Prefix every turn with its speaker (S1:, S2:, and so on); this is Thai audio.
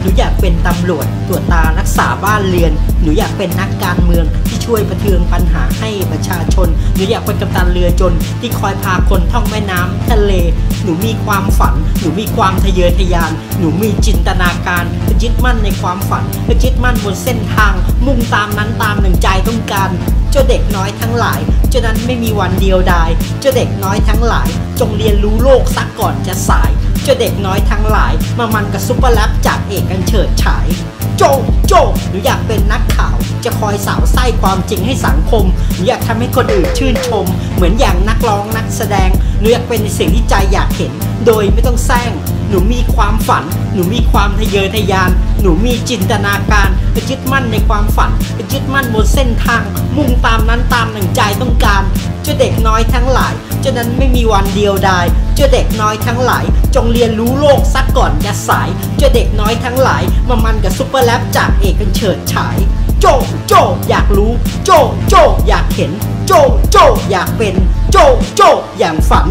S1: หนูอยากเป็นตำรวจตรวจตารักษาบ้านเรือน หนูอยากเป็นนักการเมืองที่ช่วยประเทืองปัญหาให้ประชาชน หนูอยากเป็นกัปตันเรือจนที่คอยพาคนท่องแม่น้ำทะเล หนูมีความฝัน หนูมีความทะเยอทะยาน หนูมีจินตนาการยึดมั่นในความฝันยึดมั่นบนเส้นทาง มุ่งตามนั้นตามหนึ่งใจต้องการเจ้าเด็กน้อยทั้งหลายเจ้านั้นไม่มีวันเดียวดายเจ้าเด็กน้อยทั้งหลาย จงเรียนรู้โลกซะก่อนจะสาย จ้าเด็กน้อยทั้งหลาย มามันกับซุปเปอร์แรปจากเอกกันเฉิดฉาย โจโจหนูอยากเป็นนักข่าว จะคอยสาวไส้ความจริงให้สังคมหนูอยากทำให้คนอื่นชื่นชม เหมือนอย่างนักร้องนักแสดงหนูอยากเป็นในสิ่งที่ใจอยากเห็น โดยไม่ต้องแซงหนูมีความฝัน หนูมีความทะเยอทะยาน หนูมีจินตนาการยึดมั่นในความฝันยึดมั่นบนเส้นทาง มุ่งตามนั้นตามหนึ่งใจต้องกร เด็กน้อยทั้งหลายเจ้านั้นไม่มีวันเดียวดายเจ้าเด็กน้อยทั้งหลาย จงเรียนรู้โลกซักก่อนจะสายเจ้าเด็กน้อยทั้งหลายมามันกับซุปเปอร์แลปจากเอกกันเฉิดฉาย โจโจอยากรู้ โจโจอยากเห็น โจโจอยากเป็น โจโจอย่างฝัน